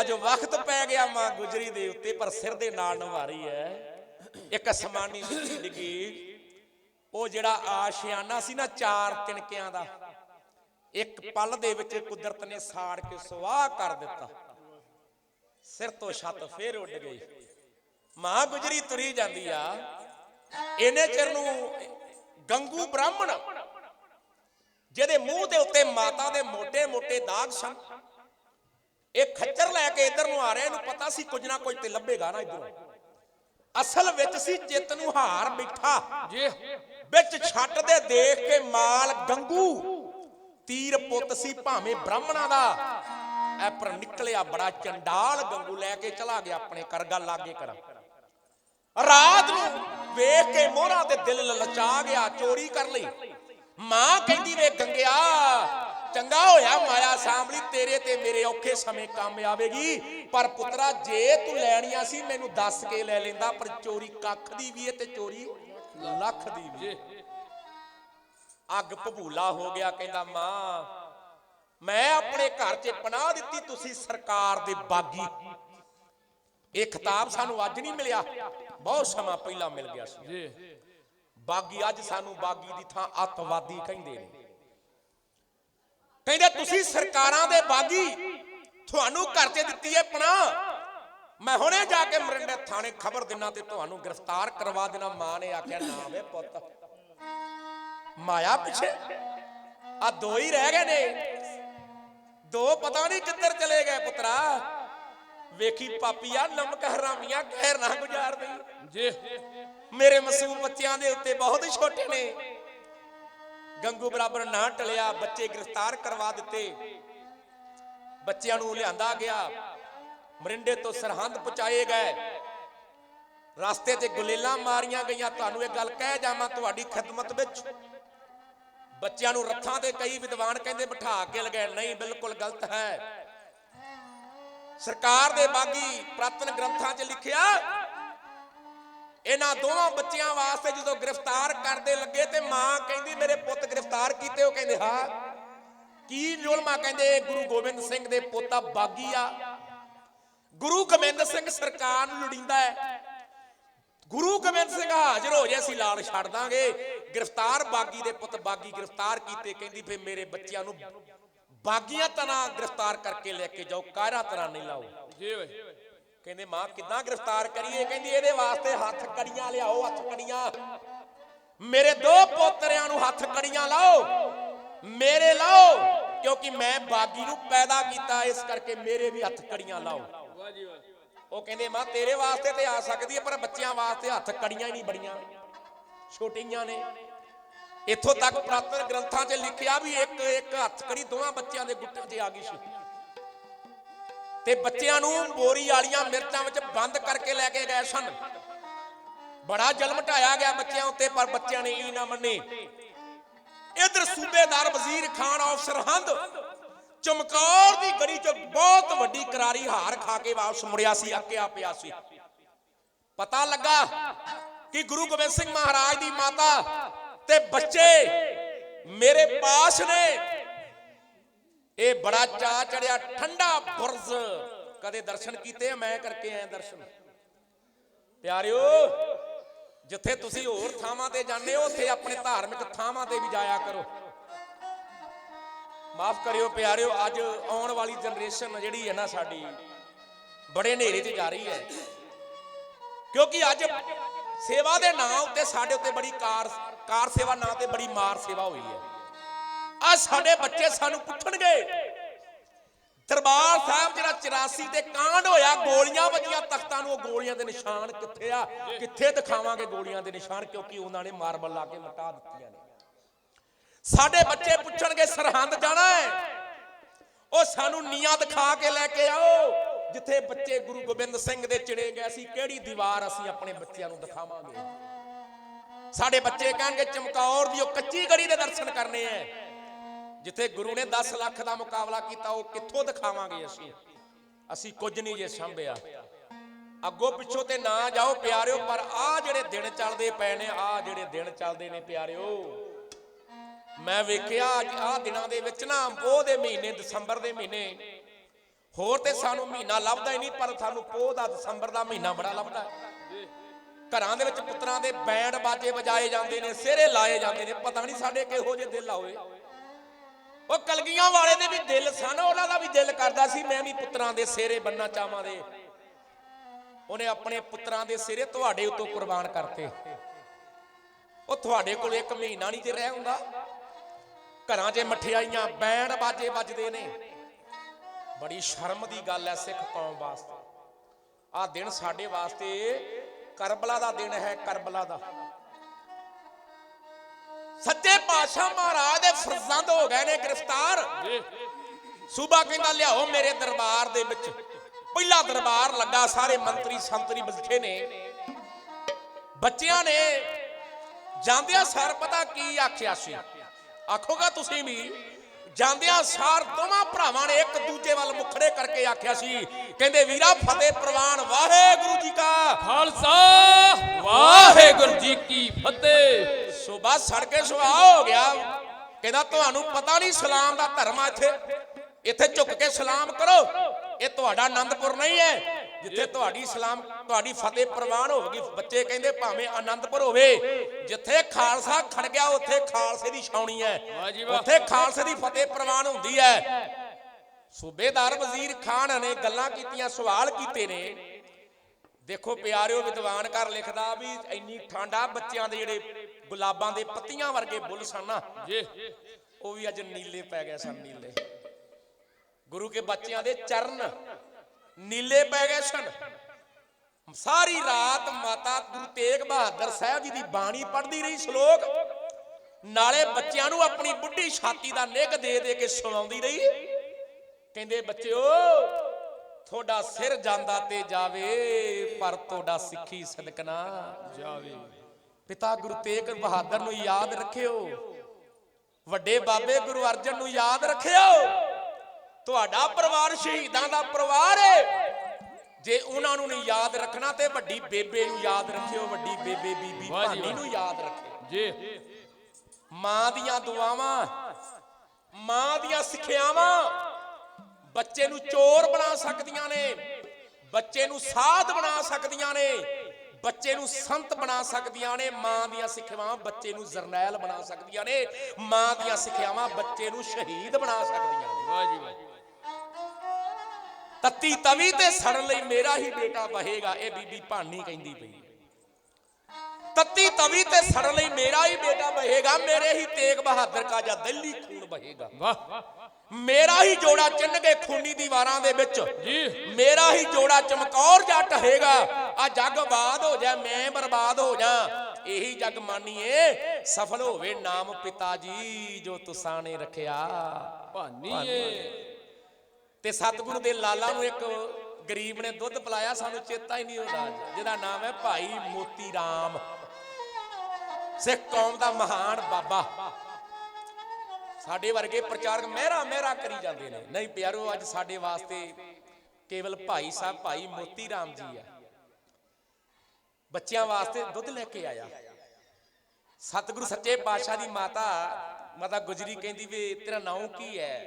ਅੱਜ ਵਕਤ ਪੈ ਗਿਆ ਮਾਂ ਗੁਜਰੀ ਦੇ ਉੱਤੇ, ਪਰ ਸਿਰ ਦੇ ਨਾਲ ਨਵਾਰੀ ਹੈ ਇੱਕ ਅਸਮਾਨੀ ਜ਼ਿੰਦਗੀ ਉਹ ਜਿਹੜਾ ਆਸ਼ਿਆਨਾ ਸੀ ਨਾ, ਚਾਰ ਤਿਣਕਿਆਂ ਦਾ, ਇੱਕ ਪਲ ਦੇ ਵਿੱਚ ਕੁਦਰਤ ਨੇ ਸਾੜ ਕੇ ਸੁਆਹ ਕਰ ਦਿੱਤਾ। ਸਿਰ ਤੋਂ ਛੱਤ ਫੇਰ ਉੱਡ ਗਈ। ਮਾਂ ਗੁਜਰੀ ਤੁਰੀ ਜਾਂਦੀ ਆ। ਇਹਨੇ ਚਿਰ ਨੂੰ ਗੰਗੂ ਬ੍ਰਾਹਮਣ, ਜਿਹਦੇ ਮੂੰਹ ਦੇ ਉੱਤੇ ਮਾਤਾ ਦੇ ਮੋਟੇ ਮੋਟੇ ਦਾਗ ਸਨ। ਇਹ ਖੱਚਰ ਲੈ ਕੇ ਇੱਧਰ ਨੂੰ ਆ ਰਿਹਾ ਇਹਨੂੰ ਪਤਾ ਸੀ ਕੁਝ ਨਾ ਕੁਝ ਤੇ ਲੱਭੇਗਾ ਨਾ ਇੱਧਰੋਂ। ਅਸਲ ਵਿੱਚ ਸੀ ਚਿੱਤ ਨੂੰ ਹਾਰ ਬਿਠਾ ਜੀ। ਵਿੱਚ ਛੱਟ ਦੇ ਦੇਖ ਕੇ ਮਾਲ ਗੰਗੂ ਤੀਰ ਪੁੱਤ ਸੀ ਭਾਵੇਂ ਬ੍ਰਾਹਮਣਾਂ ਦਾ। ਐ ਪਰ ਨਿਕਲਿਆ ਬੜਾ ਚੰਡਾਲ ਗੰਗੂ ਲੈ ਕੇ ਚਲਾ ਗਿਆ ਆਪਣੇ ਕਰਗਾ ਲਾਗੇ ਕਰਾਂ। ਰਾਤ ਨੂੰ ਵੇਖ ਕੇ ਮੋਹਰਾ ਤੇ ਦਿਲ ਲਲਚਾ ਗਿਆ ਚੋਰੀ ਕਰ ਲਈ। ਮਾਂ ਕਹਿੰਦੀ ਵੇ ਗੰਗਿਆ ਚੰਗਾ ਹੋਇਆ ਮਾਇਆ ਸਾਂਭਲੀ ਤੇਰੇ ਤੇ ਮੇਰੇ ਔਖੇ ਸਮੇਂ ਕੰਮ ਆਵੇਗੀ। ਪਰ ਪੁੱਤਰਾ ਜੇ ਤੂੰ ਲੈਣੀਆਂ ਸੀ ਮੈਨੂੰ ਦੱਸ ਕੇ ਲੈ ਲੈਂਦਾ ਪਰ ਚੋਰੀ ਕੱਖ ਦੀ ਵੀ ਏ ਤੇ ਚੋਰੀ ਲੱਖ ਦੀ ਵੀ ਏ। ਅੱਗ ਭਬੂਲਾ ਹੋ ਗਿਆ ਕਹਿੰਦਾ ਮਾਂ ਮੈਂ ਆਪਣੇ ਘਰ 'ਚ ਪਨਾਹ ਦਿੱਤੀ ਤੁਸੀਂ ਸਰਕਾਰ ਦੇ ਬਾਗੀ। ਇਹ ਖਿਤਾਬ ਸਾਨੂੰ ਅੱਜ ਨਹੀਂ ਮਿਲਿਆ। ਬਹੁਤ ਸਮਾਂ ਪਹਿਲਾਂ ਮਿਲ ਗਿਆ ਸੀ। ਜੀ। ਬਾਗੀ ਅੱਜ ਸਾਨੂੰ ਬਾਗੀ ਦੀ ਥਾਂ ਅੱਤਵਾਦੀ ਕਹਿੰਦੇ ਨੇ। ਕਹਿੰਦੇ ਤੁਸੀਂ ਸਰਕਾਰਾਂ ਦੇ ਬਾਗੀ। ਤੁਹਾਨੂੰ ਘਰ 'ਚ ਦਿੱਤੀ ਹੈ ਪਨਾਹ ਮੈਂ ਹੁਣੇ ਜਾ ਕੇ ਮਰਿੰਡੇ ਥਾਣੇ ਖਬਰ ਦਿਨਾ ਤੇ ਤੁਹਾਨੂੰ ਗ੍ਰਿਫਤਾਰ ਕਰਵਾ ਦੇਣਾ। ਮਾਂ ਨੇ ਆਖਿਆ ਨਾ ਵੇ ਪੁੱਤ। ਮਾਇਆ ਪਿੱਛੇ। ਆ ਦੋ ਹੀ ਰਹਿ ਗਏ ਨੇ। ਦੋ ਪਤਾ ਨਹੀਂ ਕਿੱਧਰ ਚਲੇ ਗਏ ਪੁੱਤਰਾ। ਵੇਖੀ ਪਾਪੀਆ ਨਮਕ ਹਰਾਮੀਆਂ ਕਹਿਰ ਨਾ ਗੁਜ਼ਾਰਦੀ। ਜੀ। ਮੇਰੇ ਮਾਸੂਮ ਬੱਚਿਆਂ ਦੇ ਉੱਤੇ ਬਹੁਤ ਛੋਟੇ ਨੇ। ਗੰਗੂ ਬਰਾਬਰ ਨਾ ਟਲਿਆ, ਬੱਚੇ ਗ੍ਰਿਫਤਾਰ ਕਰਵਾ ਦਿੱਤੇ। ਬੱਚਿਆਂ ਨੂੰ ਲਿਆਂਦਾ ਗਿਆ। ਮਰਿੰਡੇ ਤੋਂ ਸਰਹੰਦ ਪਹੁੰਚਾਏ ਗਏ। ਰਸਤੇ 'ਤੇ ਗੁਲੇਲਾਂ ਮਾਰੀਆਂ ਗਈਆਂ। ਤੁਹਾਨੂੰ ਇਹ ਗੱਲ ਕਹਿ ਜਾਵਾਂ ਤੁਹਾਡੀ ਖਿਦਮਤ ਵਿੱਚ। ਬੱਚਿਆਂ ਨੂੰ ਰੱਥਾਂ ਤੇ ਕਈ ਵਿਦਵਾਨ ਕਹਿੰਦੇ ਬਿਠਾ ਕੇ ਲਗਾਏ, ਨਹੀਂ, ਬਿਲਕੁਲ ਗਲਤ ਹੈ। ਸਰਕਾਰ ਦੇ ਬਾਗੀ ਪ੍ਰਾਤਨ ਗ੍ਰੰਥਾਂ 'ਚ ਲਿਖਿਆ ਇਹਨਾਂ ਦੋਵਾਂ ਬੱਚਿਆਂ ਵਾਸਤੇ ਜਦੋਂ ਗ੍ਰਿਫਤਾਰ ਕਰਦੇ ਲੱਗੇ ਤੇ ਮਾਂ ਕਹਿੰਦੀ, ਮੇਰੇ ਪੁੱਤ ਗ੍ਰਿਫਤਾਰ ਕੀਤੇ। ਉਹ ਕਹਿੰਦੇ, ਹਾਂ। ਕੀ ਜ਼ੁਲਮਾ ਕਹਿੰਦੇ ਗੁਰੂ ਗੋਬਿੰਦ ਸਿੰਘ ਦੇ ਪੋਤਾ ਬਾਗੀ ਆ। ਗੁਰੂ ਗੋਬਿੰਦ ਸਿੰਘ ਸਰਕਾਰ ਨੂੰ ਲੁੜੀਂਦਾ ਹੈ। ਗੁਰੂ ਗੋਬਿੰਦ ਸਿੰਘ ਹਾਜ਼ਰ ਹੋ ਜੇ, ਅਸੀਂ ਲਾਲ ਛੱਡ ਦਾਂਗੇ। ਗ੍ਰਿਫਤਾਰ ਬਾਗੀ ਦੇ ਪੁੱਤ ਬਾਗੀ ਗ੍ਰਿਫਤਾਰ ਕੀਤੇ, ਕਹਿੰਦੀ ਫੇ ਮੇਰੇ ਬੱਚਿਆਂ ਨੂੰ ਬਾਗੀਆਂ ਤਰ੍ਹਾਂ ਗ੍ਰਿਫਤਾਰ ਕਰਕੇ ਲੈ ਕੇ ਜਾਓ, ਕਾਹਰਾ ਤਰ੍ਹਾਂ ਨਹੀਂ ਲਾਓ? ਜੀ ਓਏ। ਕਹਿੰਦੇ, ਮਾਂ, ਕਿੱਦਾਂ ਗ੍ਰਿਫਤਾਰ ਕਰੀਏ? ਕਹਿੰਦੀ, ਇਹਦੇ ਵਾਸਤੇ ਹੱਥ ਕੜੀਆਂ ਲਿਆਓ, ਹੱਥ ਕੜੀਆਂ। ਮੇਰੇ ਦੋ ਪੋਤਰਿਆਂ ਨੂੰ ਹੱਥ ਕੜੀਆਂ ਲਾਓ, ਮੇਰੇ ਲਾਓ, ਕਿਉਂਕਿ ਮੈਂ ਬਾਗੀ ਨੂੰ ਪੈਦਾ ਕੀਤਾ, ਇਸ ਕਰਕੇ ਮੇਰੇ ਵੀ ਹੱਥ ਕੜੀਆਂ ਲਾਓ। ਉਹ ਕਹਿੰਦੇ, ਮਾਂ, ਤੇਰੇ ਵਾਸਤੇ ਤੇ ਆ ਸਕਦੀ ਹੈ, ਪਰ ਬੱਚਿਆਂ ਵਾਸਤੇ ਹੱਥ ਕੜੀਆਂ ਹੀ ਨਹੀਂ ਬੜੀਆਂ। ਛੋਟੀਆਂ ਨੇ। ਇੱਥੋਂ ਤੱਕ ਪ੍ਰਾਤਨ ਗ੍ਰੰਥਾਂ 'ਚ ਲਿਖਿਆ ਵੀ ਇੱਕ ਇੱਕ ਹੱਥ ਕੜੀ ਦੋਵਾਂ ਬੱਚਿਆਂ ਦੇ ਗੁੱਟਾਂ 'ਚ ਆ ਗਈ ਸੀ। ਤੇ ਬੱਚਿਆਂ ਨੂੰ ਬੋਰੀ ਵਾਲੀਆਂ ਮਿਰਚਾਂ ਵਿੱਚ ਬੰਦ ਕਰਕੇ ਲੈ ਕੇ ਗਏ ਸਨ। ਬੜਾ ਜ਼ੁਲਮ ਢਾਇਆ ਗਿਆ ਬੱਚਿਆਂ ਉੱਤੇ, ਪਰ ਬੱਚਿਆਂ ਨੇ ਇਹ ਨਾ ਮੰਨੇ। ਇਧਰ ਸੂਬੇਦਾਰ ਵਜ਼ੀਰ ਖਾਨ ਆਫ ਸਰਹੰਦ ਚਮਕੌਰ ਦੀ ਗੜੀ ਚ ਬਹੁਤ ਵੱਡੀ ਕਰਾਰੀ ਹਾਰ ਖਾ ਕੇ ਵਾਪਸ ਮੁੜਿਆ ਸੀ, ਅੱਕਿਆ ਪਿਆ ਸੀ। ਪਤਾ ਲੱਗਾ ਕਿ ਗੁਰੂ ਗੋਬਿੰਦ ਸਿੰਘ ਮਹਾਰਾਜ ਦੀ ਮਾਤਾ ਤੇ ਬੱਚੇ ਮੇਰੇ ਪਾਸ ਨੇ। ਇਹ ਬੜਾ ਚਾ ਚੜਿਆ, ਠੰਡਾ ਬੁਰਜ਼। ਕਦੇ ਦਰਸ਼ਨ ਕੀਤੇ ਮੈਂ ਕਰਕੇ ਆਇਆ ਦਰਸ਼ਨ। ਪਿਆਰਿਓ, ਜਿੱਥੇ ਤੁਸੀਂ ਹੋਰ ਥਾਵਾਂ ਤੇ ਜਾਂਦੇ ਹੋ, ਉੱਥੇ ਆਪਣੇ ਧਾਰਮਿਕ ਥਾਵਾਂ ਤੇ ਵੀ ਜਾਇਆ ਕਰੋ। ਮਾਫ ਕਰਿਓ ਪਿਆਰਿਓ, ਅੱਜ ਆਉਣ ਵਾਲੀ ਜਨਰੇਸ਼ਨ ਜਿਹੜੀ ਹੈ ਨਾ ਸਾਡੀ, ਬੜੇ ਹਨੇਰੇ 'ਚ ਜਾ ਰਹੀ ਹੈ। ਕਿਉਂਕਿ ਅੱਜ ਸੇਵਾ ਦੇ ਨਾਂ ਉੱਤੇ ਸਾਡੇ ਉੱਤੇ ਬੜੀ ਕਾਰ ਕਾਰ ਸੇਵਾ ਨਾਂ ਤੇ ਬੜੀ ਮਾਰ ਸੇਵਾ ਹੋਈ ਹੈ। ਆ ਸਾਡੇ ਬੱਚੇ ਸਾਨੂੰ ਪੁੱਛਣਗੇ। ਦਰਬਾਰ ਸਾਹਿਬ ਜਿਹੜਾ 84 ਤੇ ਕਾਂਡ ਹੋਇਆ, ਗੋਲੀਆਂ ਵੱਜੀਆਂ, ਤਖਤਾਂ ਨੂੰ ਉਹ ਗੋਲੀਆਂ ਦੇ ਨਿਸ਼ਾਨ ਕਿੱਥੇ ਆ? ਕਿੱਥੇ ਦਿਖਾਵਾਂਗੇ ਗੋਲੀਆਂ ਦੇ ਨਿਸ਼ਾਨ? ਕਿਉਂਕਿ ਉਹਨਾਂ ਨੇ ਮਾਰਬਲ ਲਾ ਕੇ ਮਟਾ ਦਿੱਤੀਆਂ ਨੇ। ਸਾਡੇ ਬੱਚੇ ਪੁੱਛਣਗੇ, ਸਰਹੰਦ ਜਾਣਾ ਹੈ? ਉਹ ਸਾਨੂੰ ਨੀਆਂ ਦਿਖਾ ਕੇ ਲੈ ਕੇ ਆਓ। ਜਿੱਥੇ ਬੱਚੇ ਗੁਰੂ ਗੋਬਿੰਦ ਸਿੰਘ ਦੇ ਚਿੜੇ ਗਏ ਸੀ, ਕਿਹੜੀ ਦੀਵਾਰ ਅਸੀਂ ਆਪਣੇ ਬੱਚਿਆਂ ਨੂੰ ਦਿਖਾਵਾਂਗੇ? ਸਾਡੇ ਬੱਚੇ ਕਹਿਣਗੇ, ਚਮਕੌਰ ਦੀ ਉਹ ਕੱਚੀ ਗੜੀ ਦੇ ਦਰਸ਼ਨ ਕਰਨੇ ਐ ਜਿੱਥੇ ਗੁਰੂ ਨੇ 10 ਲੱਖ ਦਾ ਮੁਕਾਬਲਾ ਕੀਤਾ, ਉਹ ਕਿੱਥੋਂ ਦਿਖਾਵਾਂਗੇ ਅਸੀਂ? ਅਸੀਂ ਕੁਝ ਨਹੀਂ ਜੇ ਸੰਭਿਆ। ਅੱਗੋਂ ਪਿੱਛੋਂ ਤੇ ਨਾ ਜਾਓ ਪਿਆਰਿਓ, ਪਰ ਆ ਜਿਹੜੇ ਦਿਨ ਚੱਲਦੇ ਪਏ ਨੇ ਆ ਜਿਹੜੇ ਦਿਨ ਚੱਲਦੇ ਨੇ ਪਿਆਰਿਓ। ਮੈਂ ਵੇਖਿਆ ਅੱਜ ਆ ਦਿਨਾਂ ਦੇ ਵਿੱਚ ਨਾ, ਪੋਹ ਦੇ ਮਹੀਨੇ, ਦਸੰਬਰ ਦੇ ਮਹੀਨੇ। ਹੋਰ ਤੇ ਸਾਨੂੰ ਮਹੀਨਾ ਲੱਭਦਾ ਹੀ ਨਹੀਂ, ਪਰ ਸਾਨੂੰ ਪੋਹ ਦਾ ਦਸੰਬਰ ਦਾ ਮਹੀਨਾ ਬੜਾ ਲੱਭਦਾ। ਘਰਾਂ ਦੇ ਵਿੱਚ ਪੁੱਤਰਾਂ ਦੇ ਬੈਂਡ ਬਾਜੇ ਵਜਾਏ ਜਾਂਦੇ ਨੇ, ਸਿਹਰੇ ਲਾਏ ਜਾਂਦੇ ਨੇ, ਪਤਾ ਨਹੀਂ ਸਾਡੇ ਕਿਹੋ ਜਿਹੇ ਦਿਲ ਆਵੇ ਉਹ ਕਲਗੀਆਂ ਵਾਲੇ ਦੇ ਵੀ ਦਿਲ ਸਨ, ਉਹਨਾਂ ਦਾ ਵੀ ਦਿਲ ਕਰਦਾ ਸੀ, ਮੈਂ ਵੀ ਪੁੱਤਰਾਂ ਦੇ ਸਿਰੇ ਬੰਨਾ ਚਾਹਾਂ ਦੇ। ਉਹਨੇ ਆਪਣੇ ਪੁੱਤਰਾਂ ਦੇ ਸਿਰੇ ਤੁਹਾਡੇ ਉੱਤੋਂ ਕੁਰਬਾਨ ਕਰਤੇ। ਉਹ ਤੁਹਾਡੇ ਕੋਲ ਇੱਕ ਮਹੀਨਾ ਨਹੀਂ ਤੇ ਰਹਿ ਹੁੰਦਾ। ਘਰਾਂ 'ਚ ਮਠਿਆਈਆਂ ਬੈਂਡ ਬਾਜੇ ਵੱਜਦੇ ਨੇ। ਬੜੀ ਸ਼ਰਮ ਦੀ ਗੱਲ ਹੈ ਸਿੱਖ ਕੌਮ ਵਾਸਤੇ। ਆਹ ਦਿਨ ਸਾਡੇ ਵਾਸਤੇ ਕਰਬਲਾ ਦਾ ਦਿਨ ਹੈ, ਕਰਬਲਾ ਦਾ। ਸੱਚੇ ਪਾਤਸ਼ਾਹ ਮਹਾਰਾਜ ਦੇ ਫਰਜ਼ੰਦ ਹੋ ਗਏ ਨੇ ਗ੍ਰਿਫਤਾਰ। ਸੂਬਾ ਕਹਿੰਦਾ, ਲਿਆਓ ਮੇਰੇ ਦਰਬਾਰ ਦੇ ਵਿੱਚ। ਪਹਿਲਾ ਦਰਬਾਰ ਲੱਗਾ, ਸਾਰੇ ਮੰਤਰੀ ਸੰਤਰੀ ਬੈਠੇ ਨੇ। ਬੱਚਿਆਂ ਨੇ ਜਾਂਦਿਆਂ ਸਾਰ ਪਤਾ ਕੀ ਆਖਿਆ ਸੀ? ਆਖੋਗਾ ਤੁਸੀਂ ਵੀ, ਜਾਂਦਿਆਂ ਸਾਰ ਦੋਵਾਂ ਭਰਾਵਾਂ ਨੇ ਇੱਕ ਦੂਜੇ ਵੱਲ ਮੁਖੜੇ ਕਰਕੇ ਆਖਿਆ ਸੀ, ਕਹਿੰਦੇ, ਵੀਰਾ ਫਤਿਹ ਪ੍ਰਵਾਨ, ਵਾਹਿਗੁਰੂ ਜੀ ਕਾ ਖਾਲਸਾ, ਵਾਹਿਗੁਰੂ ਜੀ ਕੀ ਫਤਿਹ। ਸੁਬਾ ਸੜਕੇ ਸੁਆਹ ਹੋ ਗਿਆ। ਕਹਿੰਦਾ ਤੁਹਾਨੂੰ ਪਤਾ ਨਹੀਂ ਸਲਾਮ ਦਾ ਧਰਮ ਆ ਇੱਥੇ। ਇੱਥੇ ਝੁੱਕ ਕੇ ਸਲਾਮ ਕਰੋ। ਇਹ ਤੁਹਾਡਾ ਆਨੰਦਪੁਰ ਨਹੀਂ ਹੈ। ਜਿੱਥੇ ਤੁਹਾਡੀ ਸਲਾਮ ਤੁਹਾਡੀ ਫਤਿਹ ਪ੍ਰਵਾਨ ਹੋਵੇਗੀ। ਬੱਚੇ ਕਹਿੰਦੇ ਭਾਵੇਂ ਆਨੰਦਪੁਰ ਹੋਵੇ ਜਿੱਥੇ ਖਾਲਸਾ ਖੜ ਗਿਆ ਉੱਥੇ ਖਾਲਸੇ ਦੀ ਛਾਉਣੀ ਹੈ। ਉੱਥੇ ਖਾਲਸੇ ਦੀ ਫਤਿਹ ਪ੍ਰਵਾਨ ਹੁੰਦੀ ਹੈ। ਸੂਬੇਦਾਰ ਵਜ਼ੀਰ ਖਾਨ ਨੇ ਗੱਲਾਂ ਕੀਤੀਆਂ ਸਵਾਲ ਕੀਤੇ ਨੇ। ਦੇਖੋ ਪਿਆਰਿਓ ਵਿਦਵਾਨ ਘਰ ਲਿਖਦਾ ਵੀ ਇੰਨੀ ਠੰਡਾ ਬੱਚਿਆਂ ਦੇ ਜਿਹੜੇ ਗੁਲਾਬਾਂ ਦੇ ਪੱਤੀਆਂ ਵਰਗੇ ਬੁੱਲ ਸਨ ਨਾ। ਜੀ। ਉਹ ਵੀ ਅੱਜ ਨੀਲੇ ਪੈ ਗਏ ਸਨ ਨੀਲੇ। ਗੁਰੂ ਕੇ ਬੱਚਿਆਂ ਦੇ ਚਰਨ ਨੀਲੇ ਪੈ ਗਏ ਸਨ। ਸਾਰੀ ਰਾਤ ਮਾਤਾ ਗੁਰੂ ਤੇਗ ਬਹਾਦਰ ਸਾਹਿਬ ਜੀ ਦੀ ਬਾਣੀ ਪੜ੍ਹਦੀ ਰਹੀ ਸ਼ਲੋਕ। ਨਾਲੇ ਬੱਚਿਆਂ ਨੂੰ ਆਪਣੀ ਬੁੱਢੀ ਛਾਤੀ ਦਾ ਨਿੱਘ ਦੇ ਦੇ ਕੇ ਸੁਣਾਉਂਦੀ ਰਹੀ। ਕਹਿੰਦੇ ਬੱਚਿਓ ਤੁਹਾਡਾ ਸਿਰ ਜਾਂਦਾ ਤੇ ਜਾਵੇ ਪਰ ਤੁਹਾਡਾ ਸਿੱਖੀ ਸਦਕਨਾ ਜਾਵੇ। ਪਿਤਾ ਗੁਰੂ ਤੇਗ ਬਹਾਦਰ ਨੂੰ ਯਾਦ ਰੱਖਿਓ। ਵੱਡੇ ਬਾਬੇ ਗੁਰੂ ਅਰਜਨ ਨੂੰ ਯਾਦ ਰੱਖਿਓ। ਤੁਹਾਡਾ ਪਰਿਵਾਰ ਸ਼ਹੀਦਾਂ ਦਾ ਪਰਿਵਾਰ ਹੈ ਜੇ ਉਹਨਾਂ ਨੂੰ ਨਹੀਂ ਯਾਦ ਰੱਖਣਾ ਤੇ ਵੱਡੀ ਬੇਬੇ ਨੂੰ ਯਾਦ ਰੱਖਿਓ ਵੱਡੀ ਬੇਬੇ ਬੀਬੀ ਭਾਨੀ। ਨੂੰ ਯਾਦ ਰੱਖਿਓ। ਜੀ। ਮਾਂ ਦੀਆਂ ਦੁਆਵਾਂ ਮਾਂ ਦੀਆਂ ਸਿੱਖਿਆਵਾਂ ਬੱਚੇ ਨੂੰ ਚੋਰ ਬਣਾ ਸਕਦੀਆਂ ਨੇ ਬੱਚੇ ਨੂੰ ਸਾਧ ਬਣਾ ਸਕਦੀਆਂ ਨੇ। ਬੱਚੇ ਨੂੰ ਸੰਤ ਬਣਾ ਸਕਦੀਆਂ ਨੇ ਮਾਂ ਦੀਆਂ ਸਿੱਖਿਆਵਾਂ ਬੱਚੇ ਨੂੰ ਜਰਨੈਲ ਬਣਾ ਸਕਦੀਆਂ ਨੇ ਮਾਂ ਦੀਆਂ ਸਿੱਖਿਆਵਾਂ ਬੱਚੇ ਨੂੰ ਸ਼ਹੀਦ ਬਣਾ ਸਕਦੀਆਂ ਨੇ। ਵਾਹ ਜੀ ਵਾਹ ਤੱਤੀ ਤਵੀ ਤੇ ਸੜਨ ਲਈ ਮੇਰਾ ਹੀ ਬੇਟਾ ਬਹੇਗਾ ਇਹ ਬੀਬੀ ਭਾਨੀ ਕਹਿੰਦੀ ਪਈ। ਤੱਤੀ ਤਵੀ ਤੇ ਸੜਨ ਲਈ ਮੇਰਾ ਹੀ ਬੇਟਾ ਬਹੇਗਾ ਮੇਰੇ ਹੀ ਤੇਗ ਬਹਾਦਰ ਕਾ ਜਾਂ ਦਿੱਲੀ ਖੂਨ ਬਹੇਗਾ। ਵਾਹ। ਮੇਰਾ ਹੀ ਜੋੜਾ ਚਿੰਨ ਕੇ ਖੂਨੀ ਦੀਵਾਰਾਂ ਦੇ ਵਿੱਚ। ਜੀ। ਮੇਰਾ ਹੀ ਜੋੜਾ ਚਮਕੌਰ ਜੱਟ ਹੈਗਾ ਆ ਜੱਗ ਬਾਦ ਹੋ ਜਾ ਮੈਂ ਬਰਬਾਦ ਹੋ ਜਾ। ਇਹੀ ਜੱਗ ਮਾਨੀਏ ਸਫਲ ਹੋਵੇ ਨਾਮ ਪਿਤਾ ਜੀ ਜੋ ਤੁਸਾਂ ਨੇ ਰੱਖਿਆ। ਭਾਨੀਏ। ਤੇ ਸਤਿਗੁਰੂ ਦੇ ਲਾਲਾ ਨੂੰ ਇੱਕ ਗਰੀਬ ਨੇ ਦੁੱਧ ਪਿਲਾਇਆ ਸਾਨੂੰ ਚੇਤਾ ਹੀ ਨਹੀਂ ਉਹਦਾ ਜਿਹਦਾ ਨਾਮ ਹੈ ਭਾਈ ਮੋਤੀ ਰਾਮ। ਸਿੱਖ ਕੌਮ ਦਾ ਮਹਾਨ ਬਾਬਾ। ਸਾਡੇ ਵਰਗੇ ਪ੍ਰਚਾਰਕ ਮਹਿਰਾ ਮਹਿਰਾ ਕਰੀ ਜਾਂਦੇ ਨੇ। ਨਹੀਂ ਪਿਆਰੋ, ਅੱਜ ਸਾਡੇ ਵਾਸਤੇ ਕੇਵਲ ਭਾਈ ਸਾਹਿਬ, ਭਾਈ ਮੋਤੀ ਰਾਮ ਜੀ ਆ। ਬੱਚਿਆਂ ਵਾਸਤੇ ਦੁੱਧ ਲੈ ਕੇ ਆਇਆ। ਸਤਿਗੁਰੂ ਸੱਚੇ ਪਾਤਸ਼ਾਹ ਦੀ ਮਾਤਾ ਮਾਤਾ ਗੁਜਰੀ ਕਹਿੰਦੀ ਵੀ, ਤੇਰਾ ਨਾਮ ਕੀ ਹੈ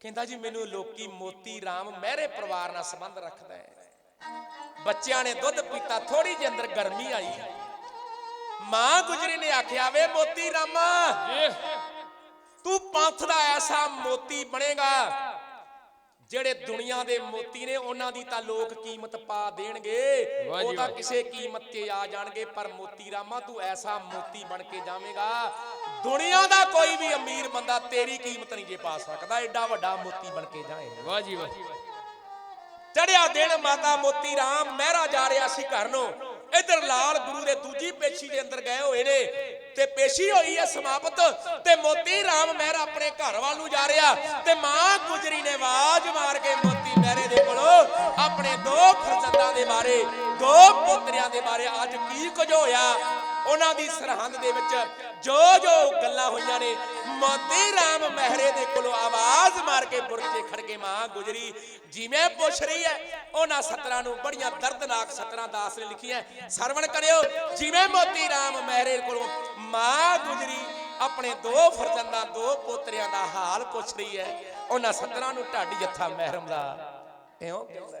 ਕਹਿੰਦਾ ਜੀ, ਮੈਨੂੰ ਲੋਕੀ ਮੋਤੀ ਰਾਮ ਮਹਿਰੇ ਪਰਿਵਾਰ ਨਾਲ ਸੰਬੰਧ ਰੱਖਦਾ ਹੈ ਬੱਚਿਆਂ ਨੇ ਦੁੱਧ ਪੀਤਾ ਥੋੜੀ ਜਿਹੀ ਅੰਦਰ ਗਰਮੀ ਆਈ। ਮਾਂ ਗੁਜਰੀ ਨੇ ਆਖਿਆ, ਵੇ ਮੋਤੀ ਰਾਮਾ ਤੂੰ ਪੰਥ ਦਾ ਐਸਾ ਮੋਤੀ ਬਣੇਗਾ ਜਿਹੜੇ ਦੁਨੀਆ ਦੇ ਮੋਤੀ ਨੇ ਉਹਨਾਂ ਦੀ ਤਾਂ ਲੋਕ ਕੀਮਤ ਪਾ ਦੇਣਗੇ। ਉਹ ਤਾਂ। ਕਿਸੇ ਕੀਮਤ ਤੇ ਆ ਜਾਣਗੇ ਪਰ ਮੋਤੀ ਰਾਮਾ ਤੂੰ ਐਸਾ ਮੋਤੀ ਬਣ ਕੇ ਜਾਵੇਂਗਾ। ਦੁਨੀਆ ਦਾ ਕੋਈ ਵੀ ਅਮੀਰ ਬੰਦਾ ਤੇਰੀ ਕੀਮਤ ਨਹੀਂ ਜੇ ਪਾ ਸਕਦਾ ਐਡਾ ਵੱਡਾ ਮੋਤੀ ਬਣ ਕੇ ਜਾਏਗਾ ਵਾਹ ਜੀ ਵਾਹ। ਚੜਿਆ ਦਿਨ ਮਾਤਾ ਮੋਤੀ ਰਾਮ ਮਹਿਰਾ ਜਾ ਰਿਹਾ ਸੀ ਘਰ ਨੂੰ। ਇਧਰ ਲਾਲ ਗੁਰੂ ਦੇ ਦੂਜੀ ਪੇਸ਼ੀ ਦੇ ਅੰਦਰ ਗਏ ਹੋਏ ਨੇ ਤੇ ਪੇਸ਼ੀ ਹੋਈ ਹੈ ਸਮਾਪਤ ਤੇ ਮੋਤੀ ਰਾਮ ਮਹਿਰ ਆਪਣੇ ਘਰ ਵੱਲ ਨੂੰ ਜਾ ਰਿਹਾ ਤੇ ਮਾਂ ਗੁਜਰੀ ਨੇ ਆਵਾਜ਼ ਮਾਰ ਕੇ ਆਪਣੇ ਦੋ ਫਰਜ਼ੰਦਾਂ ਦੇ ਬਾਰੇ ਦੋ ਪੁੱਤਰਿਆਂ ਦੇ ਬਾਰੇ ਅੱਜ ਕੀ ਕੁਝ ਹੋਇਆ? ਉਹਨਾਂ ਦੀ ਸਰਹੰਦ ਦੇ ਵਿੱਚ ਜੋ ਜੋ ਗੱਲਾਂ ਹੋਈਆਂ ਨੇ, ਮੋਤੀ ਰਾਮ ਮਹਿਰੇ ਦੇ ਕੋਲੋਂ ਆਵਾਜ਼ ਮਾਰ ਕੇ ਬੁਰਜੇ ਖੜ ਮਾਂ ਗੁਜਰੀ, ਜਿਵੇਂ ਪੁੱਛ ਰਹੀ ਹੈ, ਉਹਨਾਂ ਸਤਰਾਂ ਨੂੰ ਬੜੀਆਂ ਦਰਦਨਾਕ ਸਤਰਾਂ ਦਾਸ ਨੇ ਲਿਖੀਆਂ ਸਰਵਣ ਕਰਿਓ, ਜਿਵੇਂ ਮੋਤੀ ਰਾਮ ਮਹਿਰੇ ਕੋਲੋਂ ਮਾਂ ਗੁਜਰੀ ਆਪਣੇ ਦੋ ਫਰਜ਼ੰਦਾਂ, ਦੋ ਪੋਤਰਿਆਂ ਦਾ ਹਾਲ ਪੁੱਛ ਰਹੀ ਹੈ, ਉਹਨਾਂ ਸਤਰਾਂ ਨੂੰ ਢੱਡ ਜੱਥਾ ਮਹਿਰਮ ਦਾ। ਇਉਂ ਕਹਿੰਦਾ